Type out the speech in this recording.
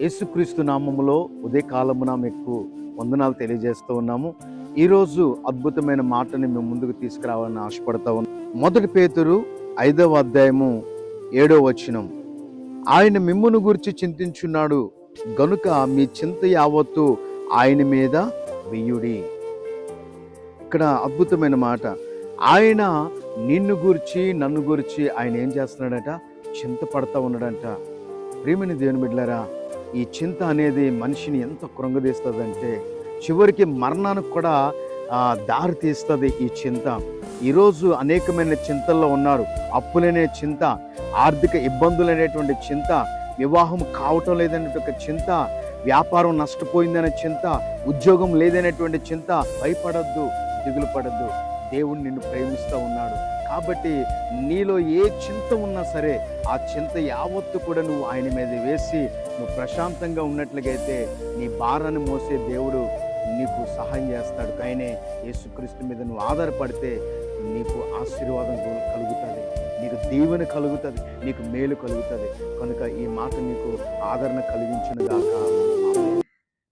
యేసుక్రీస్తు నామములో ఉదయకాలమున మీకు వందనాలు తెలియజేస్తూ ఉన్నాము. ఈరోజు అద్భుతమైన మాటని మేము ముందుకు తీసుకురావాలని ఆశపడతా ఉన్నాం. మొదటి పేతురు ఐదవ అధ్యాయము ఏడో వచనం. ఆయన మిమ్మును గురించి చింతించున్నాడు. గనుక మీ చింత యావత్తు ఆయన మీద వెయ్యుడి ఇక్కడ అద్భుతమైన మాట. ఆయన నిన్ను గురించి నన్ను గురించి ఆయన ఏం చేస్తున్నాడట? చింత పడతా ఉన్నాడంట. ప్రేమిని దేవుని బిడ్డలారా ఈ చింత అనేది మనిషిని ఎంత కృంగదీస్తుందంటే చివరికి మరణానికి కూడా దారి తీస్తుంది ఈ చింత. ఈరోజు అనేకమైన చింతల్లో ఉన్నారు. అప్పులనే చింత ఆర్థిక ఇబ్బందులు అనేటువంటి చింత వివాహం కావటం లేదనేటువంటి చింత వ్యాపారం నష్టపోయిందనే చింత ఉద్యోగం లేదనేటువంటి చింత భయపడద్దు దిగులు పడద్దు దేవుడు నిన్ను ప్రేమిస్తూ ఉన్నాడు. కాబట్టి నీలో ఏ చింత ఉన్నా సరే ఆ చింత యావత్తు కూడా నువ్వు ఆయన మీద వేసి నువ్వు ప్రశాంతంగా ఉన్నట్లుగైతే నీ భారాన్ని మోసే దేవుడు నీకు సహాయం చేస్తాడు. కానీ యేసుక్రీస్తు మీద నువ్వు ఆధారపడితే నీకు ఆశీర్వాదం కలుగుతుంది. నీకు దీవెన కలుగుతుంది. నీకు మేలు కలుగుతుంది. కనుక ఈ మాట నీకు ఆదరణ కలిగించును గాక